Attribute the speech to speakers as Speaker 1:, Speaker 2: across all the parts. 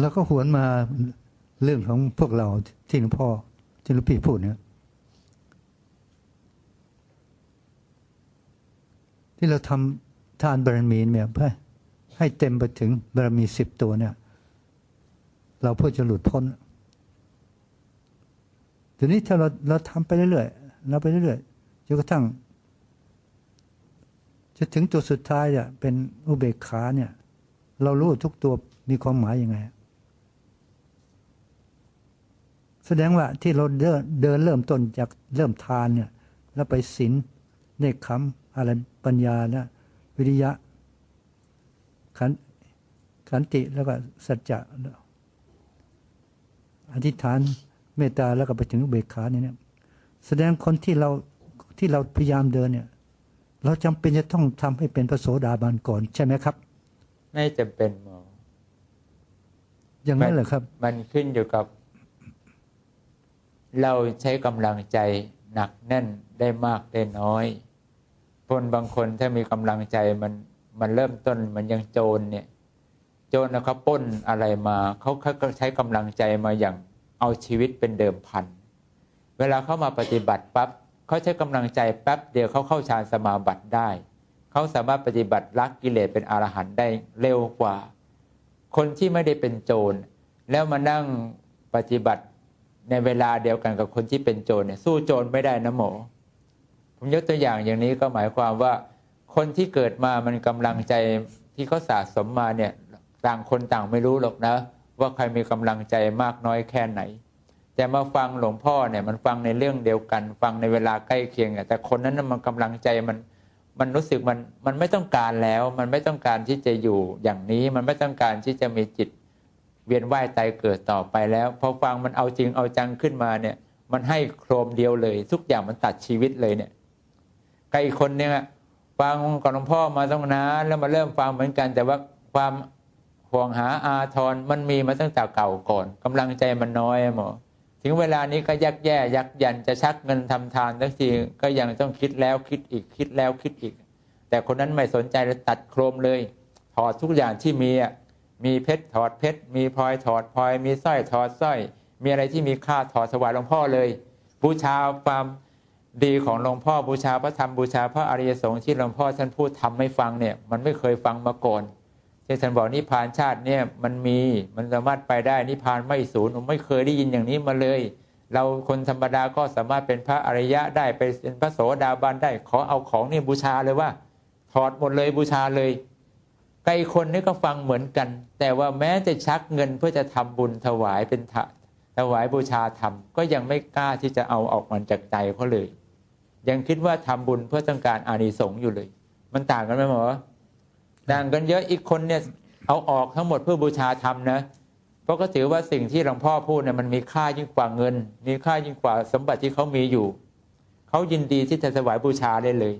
Speaker 1: แล้วก็หวนมาเรื่องของพวกเราที่หลวงพ่อที่หลวงพี่พูดเนี่ยที่เราทำทานบารมีเนี่ยเพื่อให้เต็มไปถึงบารมีสิบตัวเนี่ย เราเพื่อจะหลุดพ้นทีนี้ถ้าเราเราทำไปเรื่อยๆเราไปเรื่อยๆจนกระทั่ง จะถึงตัวสุดท้ายเนี่ยเป็นอุเบกขาเนี่ย เรารู้ทุกตัวมีความหมายยังไง แสดงว่าที่เราเดินเดินเริ่มต้นจากเริ่มทานเนี่ย แล้วไปศีลเนคขมอะไรปัญญานะวิริยะขันขันติแล้วก็สัจจะอธิษฐานเมตตาแล้วก็ไปถึงอุเบกขาเนี่ยแสดงคนที่เราที่เราพยายามเดินเนี่ย เราจำเป็นจะต้องทำให้เป็นพระโสดาบันก่อนใช่ไหมครับ
Speaker 2: ไม่จำเป็นหมอ
Speaker 1: อย่างนั้นเหรอครับ
Speaker 2: มันขึ้นอยู่กับ เราใช้กำลังใจหนักแน่นได้มากได้น้อยคนบางคนถ้ามีกำลังใจมันมันเริ่มต้นมันยังโจรเนี่ย โจรนะเขาป้นอะไรมาเขาเขาใช้กำลังใจมาอย่างเอาชีวิตเป็นเดิมพัน เวลาเข้ามาปฏิบัติปั๊บเขาใช้กำลังใจแป๊บเดียวเขาเข้าฌานสมาบัติได้เขาสามารถปฏิบัติลักกิเลสเป็นอรหันต์ได้เร็วกว่า คนที่ไม่ได้เป็นโจร แล้วมานั่งปฏิบัติ ในเวลาเดียวกันกับคนที่เป็นโจรเนี่ยสู้โจรไม่ได้นะหมอผมยกตัวอย่างอย่างนี้ก็หมายความว่า คนที่เกิดมามันกำลังใจที่เขาสะสมมาเนี่ยต่างคนต่างไม่รู้หรอกนะ ว่าใครมีกำลังใจมากน้อยแค่ไหน แต่มาฟังหลวงพ่อเนี่ยมันฟังในเรื่องเดียวกัน ฟังในเวลาใกล้เคียงแต่คนนั้นมันกำลังใจมันมันรู้สึกมันมันไม่ต้องการแล้ว มันไม่ต้องการที่จะอยู่อย่างนี้มันไม่ต้องการที่จะมีจิต เวียนว่ายตายเกิดต่อไปแล้ว พอฟังมันเอาจริงเอาจังขึ้นมาเนี่ย มันให้โครมเดียวเลย ทุกอย่างมันตัดชีวิตเลยเนี่ยใครอีกคนเนี่ยฟังกับหลวงพ่อมาต้องนานแล้วมาเริ่มฟังเหมือนกัน แต่ว่าความห่วงหาอาทรมันมีมาตั้งแต่เก่าก่อนกำลังใจมันน้อยหมอถึงเวลานี้ก็ยักแย่ยักยันจะชักเงินทำทานทั้งทีก็ยังต้องคิดแล้วคิดอีกคิดแล้วคิดอีก แต่คนนั้นไม่สนใจเลยตัดโครมเลยถอดทุกอย่างที่มีอะ มีเพชรถอดเพชรมีพลอยถอดพลอย มีสร้อยถอดสร้อย มีอะไรที่มีค่าถอดถวายหลวงพ่อเลย บูชาความดีของหลวงพ่อบูชาพระธรรมบูชาพระอริยสงฆ์ที่หลวงพ่อท่านพูดทำให้ฟังเนี่ยมันไม่เคยฟังมาก่อนเช่นท่านบอกนิพพานชาติเนี่ยมันมีมันสามารถไปได้นิพพานไม่สูญผมไม่เคยได้ยินอย่างนี้มาเลย เราคนธรรมดาก็สามารถเป็นพระอริยะได้ไปเป็นพระโสดาบันได้ ขอเอาของนี่บูชาเลยว่า ถอดหมดเลยบูชาเลย ไกลคนนี่ก็ฟังเหมือนกัน แต่ว่าแม้จะชักเงินเพื่อจะทำบุญถวายเป็นถวายบูชาธรรมก็ยังไม่กล้าที่จะเอาออกมาจากใจเขาเลย ยังคิดว่าทำบุญเพื่อต้องการอานิสงส์อยู่เลย มันต่างกันไหมหมอต่างกันเยอะอีกคนเนี่ยเอาออกทั้งหมดเพื่อบูชาธรรมนะเพราะก็ถือว่าสิ่งที่หลวงพ่อพูดเนี่ยมันมีค่ายิ่งกว่าเงิน มีค่ายิ่งกว่าสมบัติที่เขามีอยู่ เขายินดีที่จะถวายบูชาได้เลย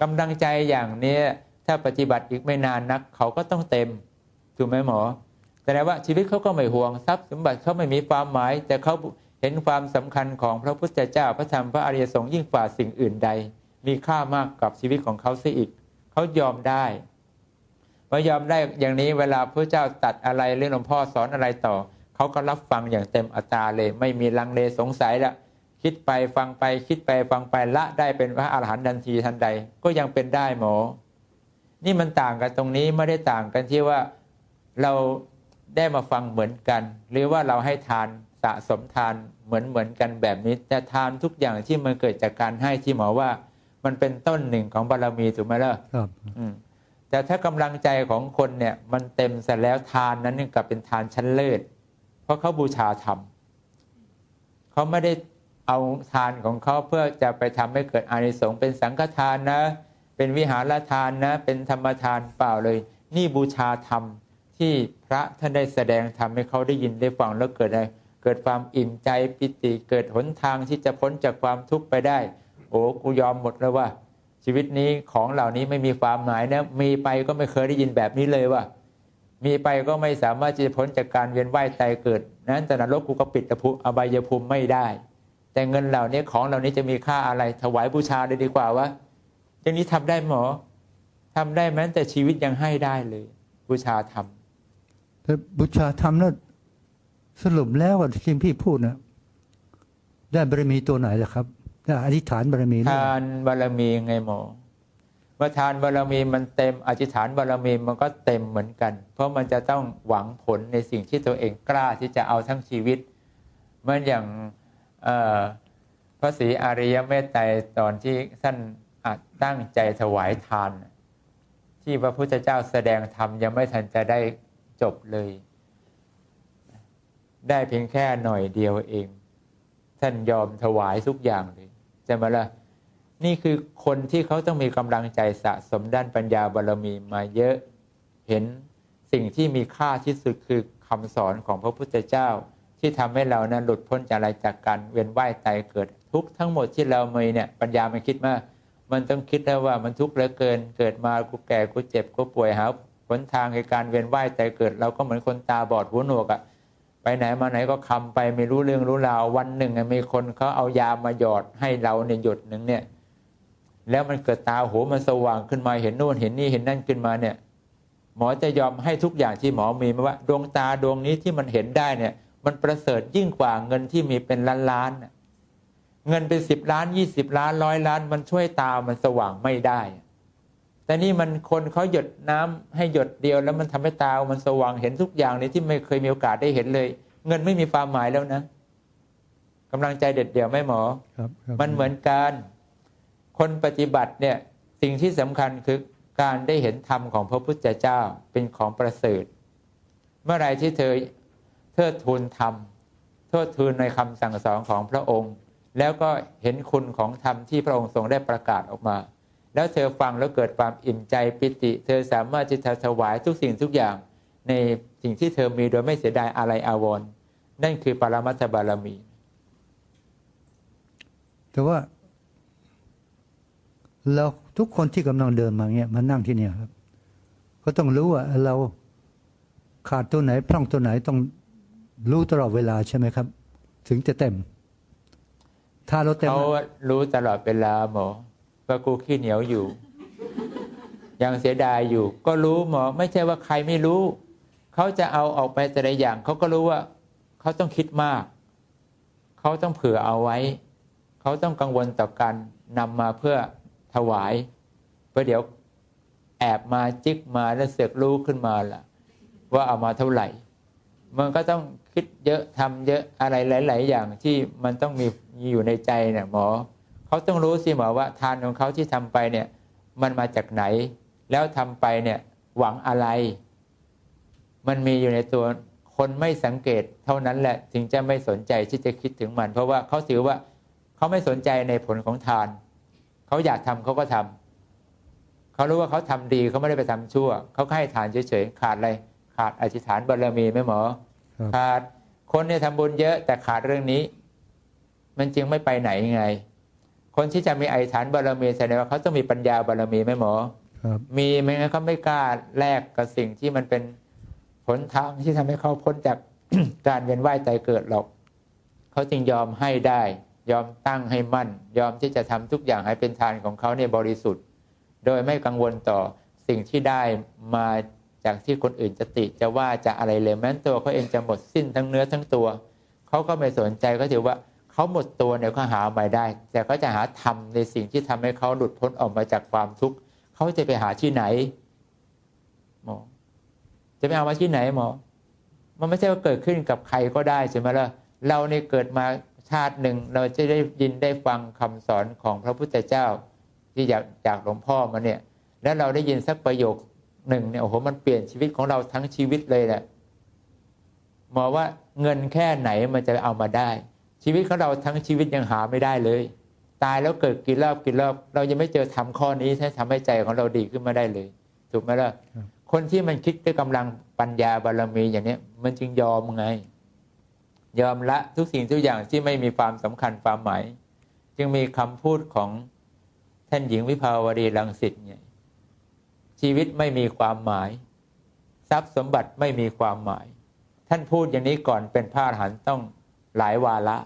Speaker 2: กำลังใจอย่างเนี้ย ถ้าปฏิบัติอีกไม่นานนัก เขาก็ต้องเต็มถูกไหมหมอแต่ว่าชีวิตเขาก็ไม่ห่วงทรัพย์สมบัติเขาไม่มีความหมาย แต่เขาเห็นความสำคัญของพระพุทธเจ้าพระธรรมพระอริยสงฆ์ยิ่งกว่าสิ่งอื่นใด มีค่ามากกับชีวิตของเขาเสียอีก เขายอมได้พอยอมได้อย่างนี้เวลาพระเจ้าตัดอะไรเรื่องหลวงพ่อสอนอะไรต่อ เขาก็รับฟังอย่างเต็มอัตราเลย ไม่มีลังเลสงสัยละคิดไปฟังไปคิดไปฟังไปละได้เป็นพระอาหารหันต์ทันทีทันใด ก็ยังเป็นได้หมอ นี่มันต่างกันตรงนี้ไม่ได้ต่างกันที่ว่าเราได้มาฟังเหมือนกัน หรือว่าเราให้ทานสะสมทานเหมือนเหมือนกันแบบนี้ แต่ทานทุกอย่างที่มันเกิดจากการให้ที่หมอว่า มันเป็นต้นหนึ่งของบารรมีถูกไหมล่ะ
Speaker 1: ครับ
Speaker 2: อืมแต่ถ้ากำลังใจของคนเนี่ยมันเต็มเสร็จแล้วทานนั้นนี่กลับเป็นทานชั้นเลิศเพราะเขาบูชาธรรมเขาไม่ได้เอาทานของเขาเพื่อจะไปทำให้เกิดอานิสงส์เป็นสังฆทานนะ เป็นวิหารทานนะเป็นธรรมทานเปล่าเลย นี่บูชาธรรมที่พระท่านได้แสดงทำให้เขาได้ยินได้ฟังแล้วเกิดอะไรเกิดความอิ่มใจปิติเกิดหนทางที่จะพ้นจากความทุกข์ไปได้ โอ้กูยอมหมดแล้วว่า ชีวิตนี้ของเหล่านี้ไม่มีความหมายนะมีไปก็ไม่เคยได้ยินแบบนี้เลยว่า มีไปก็ไม่สามารถจะพ้นจากการเวียนว่ายตายเกิด นั้นแต่นรกกูก็ปิดภูอบายภูมิไม่ได้ แต่เงินเหล่านี้ของเหล่านี้จะมีค่าอะไรถวายบูชาเลยดีกว่าวะ อย่างนี้ทำได้หมอทำได้แม้แต่ชีวิตยังให้ได้เลย บูชาธรรม
Speaker 1: แต่บูชาธรรมแล้วสรุปแล้วว่าที่พี่พูดนะได้บารมีตัวไหนล่ะครับได้อธิษฐานบารมีหรือ
Speaker 2: ทา
Speaker 1: เปล่า
Speaker 2: นบารมีไงหมอเมื่อทานบารมีมันเต็ม อธิษฐานบารมีมันก็เต็มเหมือนกัน เพราะมันจะต้องหวังผลในสิ่งที่ตัวเองกล้าที่จะเอาทั้งชีวิตเหมือนอย่างเอ่อพระศรีอาริยเมตไตรตอนที่ท่านอัด ตั้งใจถวายทาน ที่พระพุทธเจ้าแสดงธรรมยังไม่ทันจะได้จบเลย ได้เพียงแค่หน่อยเดียวเอง ท่านยอมถวายทุกอย่างเลยจะมาละนี่คือคนที่เขาต้องมีกำลังใจสะสมด้านปัญญาบารมีมาเยอะเห็นสิ่งที่มีค่าที่สุดคือคำสอนของพระพุทธเจ้า ที่ทำให้เรานั้นหลุดพ้นจากอะไรจากการเวียนว่ายตายเกิดทุกทั้งหมดที่เรามีเนี่ยปัญญามันคิดว่า มันต้องคิดแล้วว่ามันทุกข์เหลือเกิน เกิดมากูแก่กูเจ็บกูป่วยหาหนทางในการเวียนว่ายตายเกิด เราก็เหมือนคนตาบอดหูหนวกอะไปไหนมาไหนก็คำไปไม่รู้เรื่องรู้ราววันหนึ่งมีคนเขาเอายามาหยอดให้เราในยหยดหนึ่งเนี่ย แล้วมันเกิดตาหูมันสว่างขึ้นมาเห็นโน่นเห็นนี่เห็นนั่นขึ้นมาเนี่ย หมอจะยอมให้ทุกอย่างที่หมอมีไหมาว่าดวงตาดวงนี้ที่มันเห็นได้เนี่ย มันประเสริฐยิ่งกว่าเงินที่มีเป็นล้านล้านๆน่ะ เงินเป็นสิบล้านยี่สิบล้านร้อยล้าน มันช่วยตามันสว่างไม่ได้ แต่นี่มันคนเขาหยดน้ำให้หยดเดียว แล้วมันทำให้ตา มันสว่างเห็นทุกอย่างในที่ไม่เคยมีโอกาสได้เห็นเลย เงินไม่มีความหมายแล้วนะกำลังใจเด็ดเดี่ยวไหม่หมอ
Speaker 1: ครับครับ
Speaker 2: มันเหมือนการคนปฏิบัติเนี่ยสิ่งที่สำคัญคือการได้เห็นธรรมของพระพุทธเจ้าเป็นของประเสริฐ เมื่อไหรที่เธอเทิดทูนธรรมเทิดทูนในคำสั่งสอนของพระองค์ แล้วก็เห็นคุณของธรรมที่พระองค์ทรงได้ประกาศออกมา แล้วเธอฟังแล้วเกิดความอิ่มใจปิติ เธอสามารถจะถวายทุกสิ่งทุกอย่าง ในสิ่งที่เธอมีโดยไม่เสียดายอะไรอาวรณ์นั่นคือปรมัตถบารมี
Speaker 1: แต่ว่าเราทุกคนที่กำลังเดินมาเงี้ยมานั่งที่เนี่ยครับ ก็ต้องรู้ว่าเราขาดตัวไหนพร่องตัวไหนต้องรู้ตลอดเวลาใช่ไหมครับ ถึงจะเต็ม เราเต็ม
Speaker 2: เขารู้ตลอดเวลาหมอว่ากูขี้เหนียวอยู่ ยังเสียดายอยู่ ก็รู้หมอ ไม่ใช่ว่าใครไม่รู้ เขาจะเอาออกไปแต่ละอย่าง เขาก็รู้ว่า เขาต้องคิดมาก เขาต้องเผื่อเอาไว้ เขาต้องกังวลต่อการนำมาเพื่อถวายเพราะเดี๋ยวแอบมาจิกมาแล้วเสือกรู้ขึ้นมาล่ะ ว่าเอามาเท่าไหร่ มันก็ต้อง คิดเยอะทำเยอะอะไรหลาย ๆ อย่างที่มันต้องมีอยู่ในใจเนี่ยหมอเขาต้องรู้สิหมอว่าทานของเขาที่ทำไปเนี่ย มันมาจากไหน แล้วทำไปเนี่ยหวังอะไร มันมีอยู่ในตัวคนไม่สังเกตเท่านั้นแหละถึงจะไม่สนใจที่จะคิดถึงมัน เพราะว่าเขาถือว่าเขาไม่สนใจในผลของทานเขาอยากทำเขาก็ทำเขารู้ว่าเขาทำดีเขาไม่ได้ไปทำชั่วเขาให้ทานเฉยๆขาดอะไรขาดอธิษฐานบารมีไหมหมอ ขาดคนเนี่ยทำบุญเยอะแต่ขาดเรื่องนี้ มันจึงไม่ไปไหนไง คนที่จะมีอธิษฐานบารมีแสดงว่าเขาต้องมีปัญญาบารมีไหมหมอ
Speaker 1: ครับ
Speaker 2: มีไม่งั้นเขาไม่กล้าแลกกับสิ่งที่มันเป็นผลทางที่ทำให้เขาพ้นจากการเวียนว่ายตายเกิดหรอกเขาจึงยอมให้ได้ ยอมตั้งให้มั่น ยอมที่จะทำทุกอย่างให้เป็นทานของเขาเนี่ยบริสุทธิ์ โดยไม่กังวลต่อสิ่งที่ได้มา จากที่คนอื่นจะติจะว่าจะอะไรเลยแม้นตัวเขาเองจะหมดสิ้นทั้งเนื้อทั้งตัวเขาก็ไม่สนใจก็ถือว่าเขาหมดตัวเนี่ยเขาหาใหม่ได้ แต่เขาจะหาธรรมในสิ่งที่ทำให้เขาหลุดพ้นออกมาจากความทุกข์เขาจะไปหาที่ไหนหมอจะไปเอามาที่ไหนหมอมันไม่ใช่ว่าเกิดขึ้นกับใครก็ได้ใช่ไหมล่ะเราเนี่ยเกิดมาชาติหนึ่งเราจะได้ยินได้ฟังคำสอนของพระพุทธเจ้า ที่จากจากหลวงพ่อมาเนี่ย แล้วเราได้ยินสักประโยค หนึ่งเนี่ยโอ้โหมันเปลี่ยนชีวิตของเราทั้งชีวิตเลยแหละหมอว่าเงินแค่ไหนมันจะเอามาได้ ชีวิตของเราทั้งชีวิตยังหาไม่ได้เลย ตายแล้วเกิดกี่รอบกี่รอบเรายังไม่เจอทำข้อนี้ที่ทำให้ใจของเราดีขึ้นมาได้เลย ถูกไหมล่ะ
Speaker 1: ค
Speaker 2: นที่มันคิดด้วยกำลังปัญญาบารมีอย่างเนี้ยมันจึงยอมไง ยอมละทุกสิ่งทุกอย่างที่ไม่มีความสำคัญความหมาย จึงมีคำพูดของท่านหญิงวิภาวดีรังสิตเนี่ย ชีวิตไม่มีความหมาย ทรัพย์สมบัติไม่มีความหมาย ท่านพูดอย่างนี้ก่อนเป็นพระอรหันต์ต้องหลายวาระ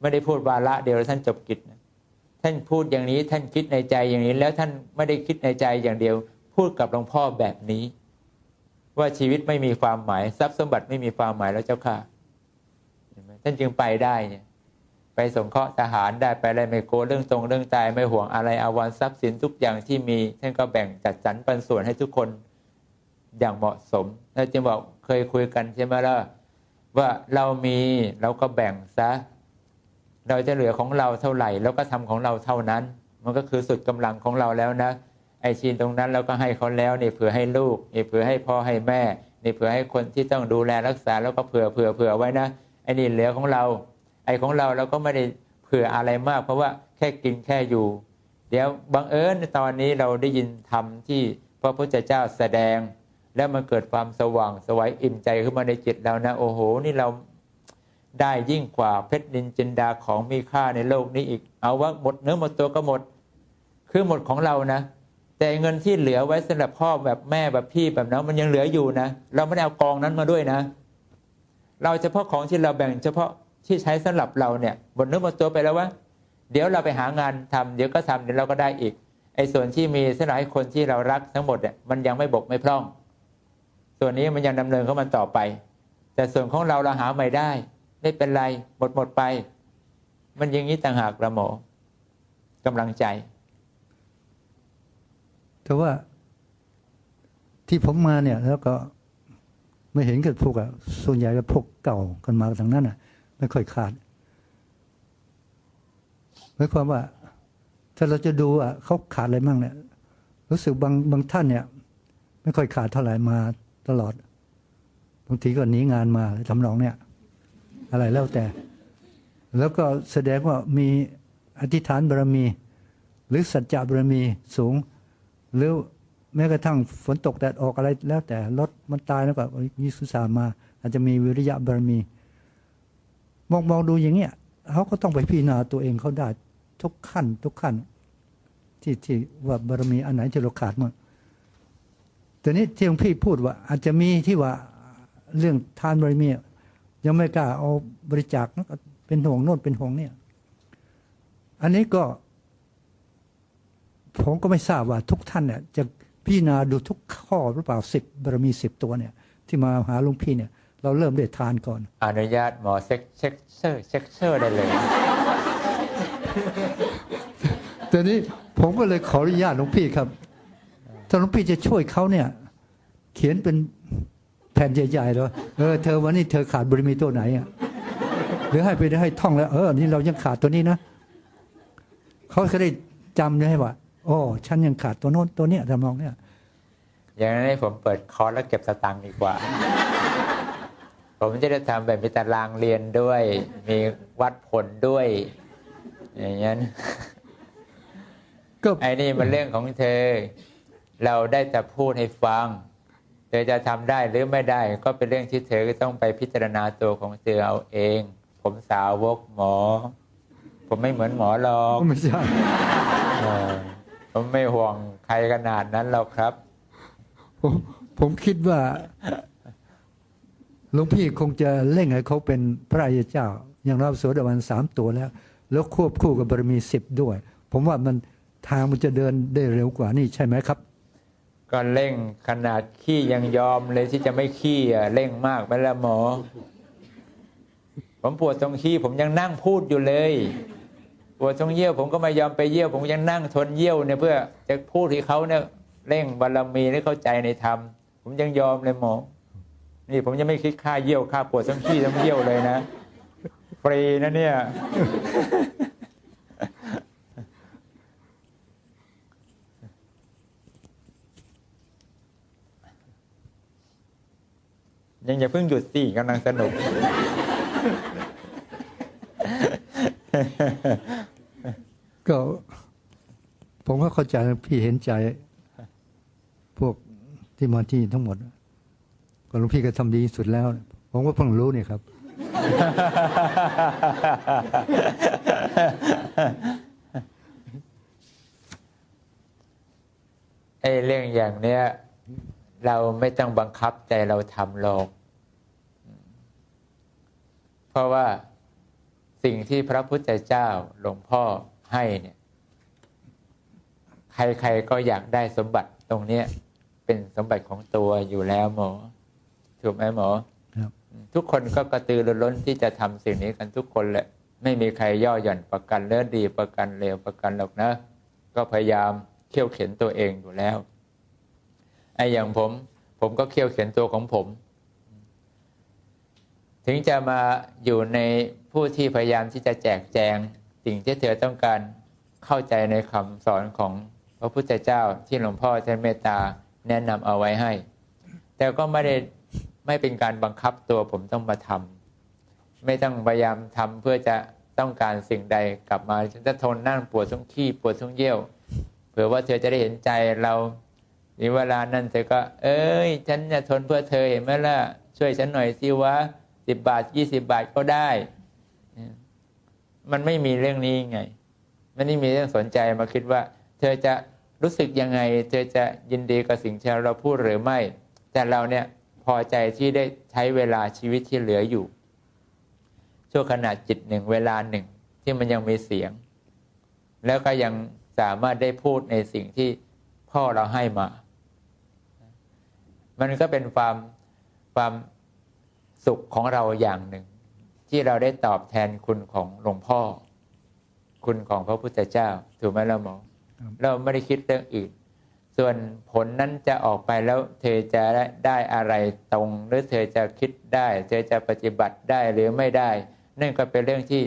Speaker 2: ไม่ได้พูดวาระเดียวแล้วท่านจบกิจนะท่านพูดอย่างนี้ท่านคิดในใจอย่างนี้แล้วท่านไม่ได้คิดในใจอย่างเดียว พูดกับหลวงพ่อแบบนี้ ว่าชีวิตไม่มีความหมาย ทรัพย์สมบัติไม่มีความหมายแล้วเจ้าค่ะท่านจึงไปได้เนี่ย ไปสงเคราะห์ทหารได้ไปอะไรไม่โกเรื่องตรงเรื่องตายไม่ห่วงอะไรอาวรณ์ทรัพย์สินทุกอย่างที่มี ท่านก็แบ่งจัดสรรปันส่วนให้ทุกคนอย่างเหมาะสมแล้วจึงบอกเคยคุยกันใช่ไหมล่ะว่าเรามีเราก็แบ่งซะ เราจะเหลือของเราเท่าไหร่แล้วก็ทำของเราเท่านั้น มันก็คือสุดกำลังของเราแล้วนะ ไอชีนตรงนั้นเราก็ให้เขาแล้วนี่เผื่อให้ลูกนี่เผื่อให้พ่อให้แม่นี่เผื่อให้คนที่ต้องดูแลรักษาแล้วก็เผื่อเผื่อเผื่อไว้นะไอนี่เหลือของเรา ไอ้ของเราเราก็ไม่ได้เผื่ออะไรมาก เพราะว่าแค่กินแค่อยู่ เดี๋ยวบังเอิญตอนนี้เราได้ยินธรรมที่พระพุทธเจ้าแสดง แล้วมันเกิดความสว่างสวัยอิ่มใจขึ้นมาในจิตเรานะโอ้โห นี่เราได้ยิ่งกว่าเพชรนินจินดาของมีค่าในโลกนี้อีก เอาว่าหมดเนื้อหมดตัวก็หมด คือหมดของเรานะ แต่เงินที่เหลือไว้สำหรับพ่อแบบแม่แบบพี่แบบน้องมันยังเหลืออยู่นะ เราไม่ได้เอากองนั้นมาด้วยนะ เราเฉพาะของที่เราแบ่งเฉพาะ ที่ใช้สำหรับเราเนี่ยหมดเนื้อหมดตัวไปแล้ววะเดี๋ยวเราไปหางานทำเดี๋ยวก็ทำเดี๋ยวเราก็ได้อีกไอ้ส่วนที่มีสำหรับคนที่เรารักทั้งหมดเนี่ยมันยังไม่บกไม่พร่อง ส่วนนี้มันยังดำเนินเข้ามันต่อไป แต่ส่วนของเราเราหาใหม่ได้ไม่เป็นไรหมดหมดไป มันย่างนี้ต่างหากละหมอกำลังใจ
Speaker 1: แต่ว่าที่ผมมาเนี่ย แล้วก็ไม่เห็นกับพวกอะส่วนใหญ่ก็พวกเก่ากันมาทางนั้นอะ ไม่ค่อยขาดหมายความว่า ถ้าเราจะดูอะเขาขาดอะไรมั่งเนี่ย รู้สึกบางบางท่านเนี่ย ไม่ค่อยขาดเท่าไหร่มาตลอดบางทีก็หนีงานมาทำนองเนี่ย อะไรแล้วแต่ แล้วก็แสดงว่ามีอธิษฐานบารมี หรือสัจจะบารมีสูง หรือแม้กระทั่งฝนตกแดดออกอะไรแล้วแต่รถมันตายแล้วก็มีสุสามา อาจจะมีวิริยะบารมี มองมองดูอย่างเงี้ยเขาก็ต้องไปพิจารณาตัวเองเขาได้ทุกขั้น ทุกขั้น ที่ที่ว่าบารมีอันไหนที่เราขาดมั่งแต่นี้ที่หลวงพี่พูดว่า อาจจะมีที่ว่าเรื่องทานบารมี ยังไม่กล้าเอาบริจาคนะก็เป็นห่วงโน่นเป็นห่วงเนี่ย อันนี้ก็ ผมก็ไม่ทราบว่าทุกท่านเนี่ยจะพิจารณาดูทุกข้อหรือเปล่าสิบบารมีสิบตัวเนี่ย ที่มาหาหลวงพี่เนี่ย เราเริ่มได้ทานก่อน
Speaker 2: อนุญาตหมอเช็คเช็คเชอร์เช็คเชอร์ได้เลย
Speaker 1: แต่นี้ผมก็เลยขออนุญาตหลวงพี่ครับ ถ้าหลวงพี่จะช่วยเขาเนี่ย เขียนเป็นแผ่นใหญ่ๆเลยเออเธอวันนี้เธอขาดบารมีตัวไหนอะหรือให้ไปได้ให้ท่องแล้ว เออนี่เรายังขาดตัวนี้นะเขาจะได้จำได้ว่าโอ้ฉันยังขาดตัวโน้นตัวเนี้ยทำนองเนี้ย
Speaker 2: อย่างนั้นให้ผมเปิดคอร์สแล้วเก็บสตังค์ดีกว่า ผมจะได้ทำแบบมีตารางเรียนด้วย มีวัดผลด้วย อย่างนั้น
Speaker 1: ก็
Speaker 2: ไอ้นี่มันเรื่องของเธอ เราได้แต่พูดให้ฟัง เธอจะทำได้หรือไม่ได้ ก็เป็นเรื่องที่เธอต้องไปพิจารณาตัวของเธอเอาเอง ผมสาวกหมอ ผมไม่เหมือนหมอหรอก
Speaker 1: ไม่ใช่
Speaker 2: เออผมไม่ห่วงใครขนาดนั้นหรอกครับ
Speaker 1: ผมผมคิดว่า หลวงพี่คงจะเร่งให้เขาเป็นพระอริยเจ้า อย่างเราโสดาบันสามตัวแล้ว แล้วควบคู่กับบารมีสิบด้วย ผมว่ามันทางมันจะเดินได้เร็วกว่านี่ใช่ไหมครับ
Speaker 2: ก็เร่งขนาดขี้ยังยอมเลยที่จะไม่ขี้อะเร่งมากไปแล้วหมอ ผมปวดตรงขี้ผมยังนั่งพูดอยู่เลยปวดตรงเยี่ยวผมก็ไม่ยอมไปเยี่ยวผมยังนั่งทนเยี่ยวเนี่ยเพื่อจะพูดให้เขาเนี่ยเร่งบารมีให้เข้าใจในธรรมผมยังยอมเลยหมอ นี่ผมยังไม่คิดค่าเยี่ยวค่าปวดทั้งขี้ทั้งเยี่ยวเลยนะฟรีนะเนี่ยยังอย่าเพิ่งหยุดสิกำลังสนุก
Speaker 1: ก็ผมก็เข้าใจพี่เห็นใจ พวกที่มาที่ทั้งหมด หลวงพี่ก็ทำดีสุดแล้ว ผมก็เพิ่งรู้เนี่ยครับ
Speaker 2: ไอ้เรื่องอย่างเนี้ย เราไม่ต้องบังคับใจเราทำหรอกเพราะว่าสิ่งที่พระพุทธเจ้าหลวงพ่อให้เนี่ย ใครๆก็อยากได้สมบัติตรงเนี้ยเป็นสมบัติของตัวอยู่แล้วหมอ ถูกไหมหมอ
Speaker 1: ครับ
Speaker 2: ทุกคนก็กระตือรือร้นที่จะทำสิ่งนี้กันทุกคนแหละ ไม่มีใครย่อหย่อนประกันเลือดีประกันเลวประกันหรอกนะ ก็พยายามเขี่ยวเข็นตัวเองอยู่แล้วไอ้อย่างผม ผมก็เขี่ยวเข็นตัวของผม ถึงจะมาอยู่ในผู้ที่พยายามที่จะแจกแจง สิ่งที่เธอต้องการเข้าใจในคำสอนของพระพุทธเจ้าที่หลวงพ่อท่านเมตตาแนะนำเอาไว้ให้ แต่ก็ไม่ได้ ไม่เป็นการบังคับตัวผมต้องมาทำไม่ต้องพยายามทำเพื่อจะต้องการสิ่งใดกลับมาฉันจะทนนั่งปวดท้องขี้ปวดท้องเยี่ยวเผื่อว่าเธอจะได้เห็นใจเราในเวลานั้นเธอก็ เอ้ย ฉันจะทนเพื่อเธอเห็นไหมล่ะ ช่วยฉันหน่อยสิวะสิบบาทยี่สิบาทก็ได้ มันไม่มีเรื่องนี้ไงไม่ได้มีเรื่องสนใจมาคิดว่า เธอจะรู้สึกยังไง เธอจะยินดีกับสิ่งที่เราพูดหรือไม่ แต่เราเนี่ย พอใจที่ได้ใช้เวลาชีวิตที่เหลืออยู่ช่วงขณะจิตหนึ่งเวลาหนึ่งที่มันยังมีเสียง แล้วก็ยังสามารถได้พูดในสิ่งที่พ่อเราให้มา มันก็เป็นความความสุขของเราอย่างหนึ่ง ที่เราได้ตอบแทนคุณของหลวงพ่อ คุณของพระพุทธเจ้า ถูกไหมเราหมอ
Speaker 1: ครับ
Speaker 2: เราไม่ได้คิดเรื่องอื่น ส่วนผลนั้นจะออกไปแล้วเธอจะได้ได้อะไรตรง หรือเธอจะคิดได้ เธอจะปฏิบัติได้หรือไม่ได้ นั่นก็เป็นเรื่องที่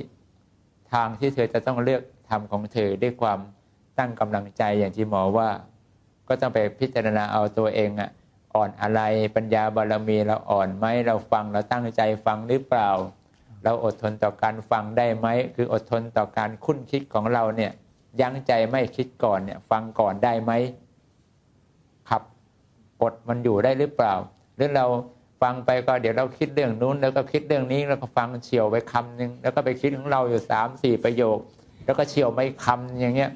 Speaker 2: ทางที่เธอจะต้องเลือกทำของเธอด้วยความตั้งกำลังใจอย่างที่หมอว่า ก็ต้องไปพิจารณาเอาตัวเองอะอ่อนอะไรปัญญาบารมีเราอ่อนไหมเราฟังเราตั้งใจฟังหรือเปล่า เราอดทนต่อการฟังได้ไหมคืออดทนต่อการคุ้นคิดของเราเนี่ยยั้งใจไม่คิดก่อนเนี่ยฟังก่อนได้ไหม อดมันอยู่ได้หรือเปล่า หรือเราฟังไปก็เดี๋ยวเราคิดเรื่องนู้น แล้วก็คิดเรื่องนี้แล้วก็ฟังเฉียวไปคำหนึ่งแล้วก็ไปคิดของเราอยู่สามสี่ประโยค แล้วก็เฉียวไม่คำอย่างเงี้ย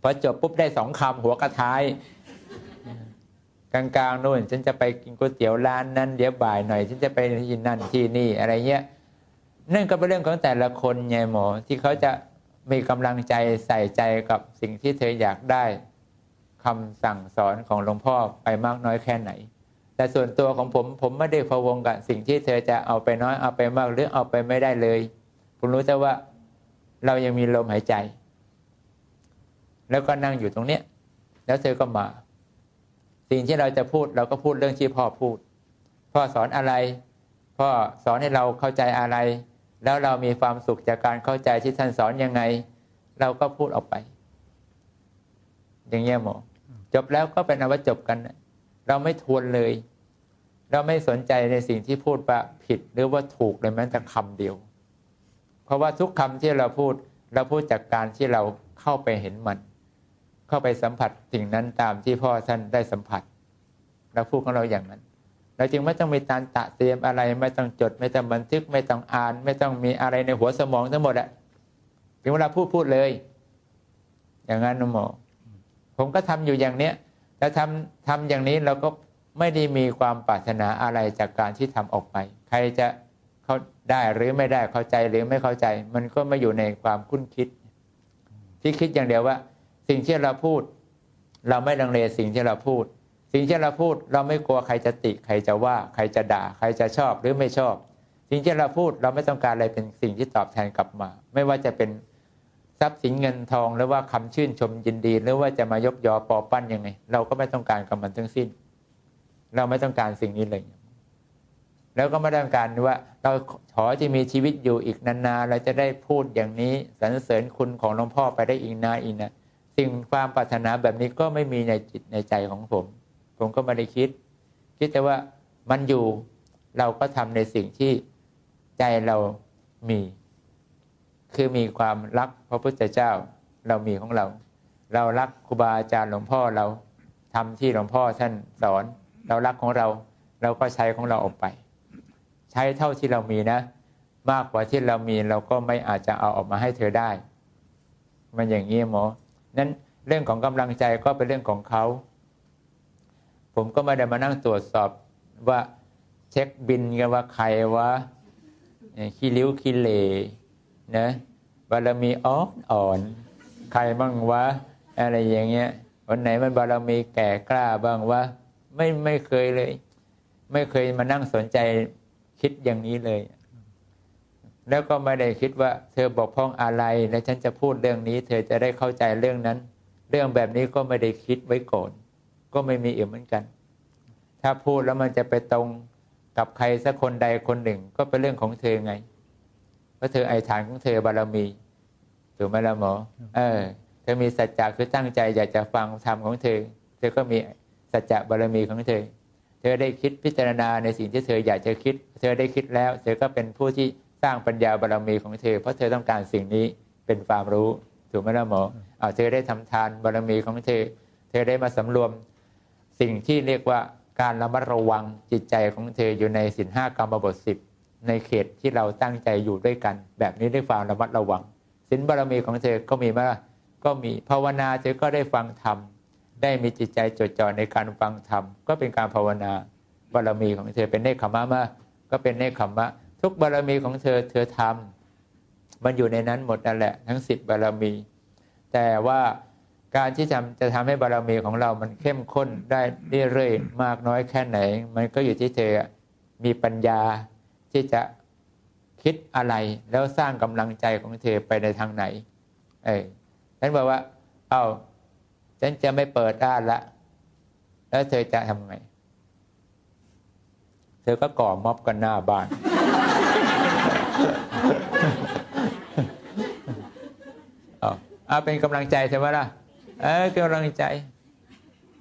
Speaker 2: พอจบปุ๊บได้สองคำหัวกระท้ายกลางๆนู่นฉันจะไปกินก๋วยเตี๋ยวร้านนั้นเดี๋ยวบ่ายหน่อยฉันจะไปที่นั่นที่นี่อะไรเงี้ยนั่นก็เป็นเรื่องของแต่ละคนไงหมอที่เขาจะมีกำลังใจใส่ใจกับสิ่งที่เธออยากได้ คำสั่งสอนของหลวงพ่อไปมากน้อยแค่ไหน แต่ส่วนตัวของผมผมไม่ได้พะวงกับสิ่งที่เธอจะเอาไปน้อยเอาไปมากหรือเอาไปไม่ได้เลย ผมรู้แต่ว่าเรายังมีลมหายใจ แล้วก็นั่งอยู่ตรงเนี้ย แล้วเธอก็มา สิ่งที่เราจะพูดเราก็พูดเรื่องที่พ่อพูด พ่อสอนอะไร พ่อสอนให้เราเข้าใจอะไร แล้วเรามีความสุขจากการเข้าใจที่ท่านสอนยังไง เราก็พูดออกไป อย่างเงี้ยหมอ จบแล้วก็เป็นอว่าจบกัน เราไม่ทวนเลย เราไม่สนใจในสิ่งที่พูดว่าผิดหรือว่าถูกเลยแม้แต่คำเดียว เพราะว่าทุกคำที่เราพูดเราพูดจากการที่เราเข้าไปเห็นมัน เข้าไปสัมผัสสิ่งนั้นตามที่พ่อท่านได้สัมผัส เราพูดของเราอย่างนั้น เราจึงไม่ต้องมีการตะเตรียมอะไร ไม่ต้องจด ไม่ต้องบันทึก ไม่ต้องอ่าน ไม่ต้องมีอะไรในหัวสมองทั้งหมดอะถึงเวลาพูดพูดเลย อย่างนั้นนะหมอ ผมก็ทำอยู่อย่างเนี้ยแล้วทำทำอย่างนี้เราก็ไม่ได้มีความปรารถนาอะไรจากการที่ทำออกไป ใครจะเขาได้หรือไม่ได้เข้าใจหรือไม่เข้าใจ มันก็ไม่อยู่ในความคุ้นคิด ที่คิดอย่างเดียวว่า สิ่งที่เราพูด เราไม่ลังเลสิ่งที่เราพูด สิ่งที่เราพูด เราไม่กลัวใครจะติ ใครจะว่า ใครจะด่า ใครจะชอบหรือไม่ชอบ สิ่งที่เราพูดเราไม่ต้องการอะไรเป็นสิ่งที่ตอบแทนกลับมา ไม่ว่าจะเป็น ทรัพย์สินเงินทองหรือว่าคำชื่นชมยินดี หรือว่าจะมายกยอปอปั้นยังไง เราก็ไม่ต้องการกับมันทั้งสิ้น เราไม่ต้องการสิ่งนี้เลย แล้วก็ไม่ต้องการว่า เราขอจะมีชีวิตอยู่อีกนานๆเราจะได้พูดอย่างนี้สรรเสริญคุณของหลวงพ่อไปได้อีกนานอีกนะสิ่งความปรารถนาแบบนี้ก็ไม่มีในจิตในใจของผม ผมก็ไม่ได้คิด คิดแต่ว่ามันอยู่เราก็ทำในสิ่งที่ใจเรามี คือมีความรักพระพุทธเจ้าเรามีของเรา เรารักครูบาอาจารย์หลวงพ่อเราทำที่หลวงพ่อท่านสอน เรารักของเราเราก็ใช้ของเราออกไป ใช้เท่าที่เรามีนะ มากกว่าที่เรามีเราก็ไม่อาจจะเอาออกมาให้เธอได้ มันอย่างนี้หมอนั้นเรื่องของกำลังใจก็เป็นเรื่องของเขา ผมก็ไม่ได้มานั่งตรวจสอบว่าเช็คบินกันว่าใครวะขี้ริ้วขี้เหร่ นะบารมีอ่อนอ่อน ใครบ้างวะ อะไรอย่างเงี้ยวันไหนมันบารมีแก่กล้าบ้างว่าไม่ไม่เคยเลย ไม่เคยมานั่งสนใจคิดอย่างนี้เลย แล้วก็ไม่ได้คิดว่า เธอบกพร่องอะไร และฉันจะพูดเรื่องนี้ เธอจะได้เข้าใจเรื่องนั้น เรื่องแบบนี้ก็ไม่ได้คิดไว้ก่อน ก็ไม่มีเอี่ยมเหมือนกัน ถ้าพูดแล้วมันจะไปตรงกับใครสักคนใดคนหนึ่ง ก็เป็นเรื่องของเธอไง ราะเธอไอฐานของเธอบารมีถูกไหมล่ะหมอเออ เธอมีสัจจะคือตั้งใจอยากจะฟังธรรมของเธอ เธอก็มีสัจจะบารมีของเธอ เธอได้คิดพิจารณาในสิ่งที่เธออยากจะคิด เธอได้คิดแล้ว เธอก็เป็นผู้ที่สร้างปัญญาบารมีของเธอ เพราะเธอต้องการสิ่งนี้เป็นความรู้ถูกไหมล่ะหมอเอาเธอได้ทำทานบารมีของเธอ เธอได้มาสำรวมสิ่งที่เรียกว่าการระมัดระวังจิตใจของเธออยู่ในสินห้ากรรมบทสิบ ในเขตที่เราตั้งใจอยู่ด้วยกัน แบบนี้ด้วยความระมัดระวังสินบารมีของเธอก็มีมล่ะก็มีภาวนาเธอก็ได้ฟังธรรมได้มีจิตใจจดจ่อในการฟังธรรมก็เป็นการภาวนาบารมีของเธอเป็นเนคขมะมาก็เป็นเนคขมะ ทุกบารมีของเธอเธอทำมันอยู่ในนั้นหมดนั่นแหละ ทั้งสิบบารมี แต่ว่าการที่จะจะทำให้บารมีของเรามันเข้มข้นได้เรื่อยๆมากน้อยแค่ไหน มันก็อยู่ที่เธอมีปัญญา ที่จะคิดอะไรแล้วสร้างกำลังใจของเธอไปในทางไหน เออฉันบอกว่า เอา้าฉันจะไม่เปิดด้านละ แล้วเธอจะทำไง เธอก็ก่อม็อบกันหน้าบ้าน เอาเอาเป็นกำลังใจใช่ไหมล่ะ เออกำลังใจ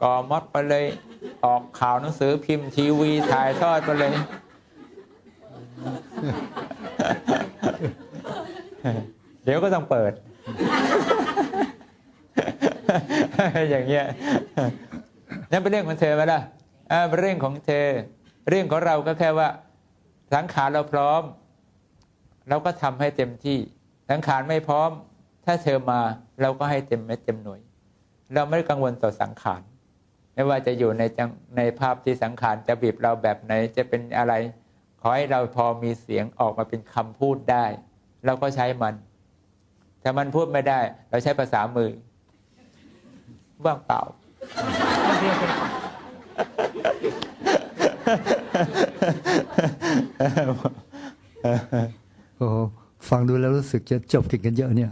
Speaker 2: ก่อม็อบไปเลย ออกข่าวหนังสือพิมพ์ทีวีถ่ายทอดไปเลย เดี๋ยวก็ต้องเปิด อย่างเงี้ยนั่นเป็นเรื่องของเธอไหมล่ะอ่าเป็นเรื่องของเธอ เรื่องของเราก็แค่ว่าสังขารเราพร้อม เราก็ทำให้เต็มที่สังขารไม่พร้อม ถ้าเธอมาเราก็ให้เต็มเม็ดเต็มหน่วย เราไม่ได้กังวลต่อสังขารไม่ว่าจะอยู่ในในภาพที่สังขารจะบีบเราแบบไหนจะเป็นอะไร อให้เราพอมีเสียงออกมาเป็นคำพูดได้ เราก็ใช้มันถ้ามันพูดไม่ได้ เราใช้ภาษามือ ว่างเปล่า
Speaker 1: โอ้ฟังดูแล้วรู้สึกจะจบติดกันเยอะเนี่ย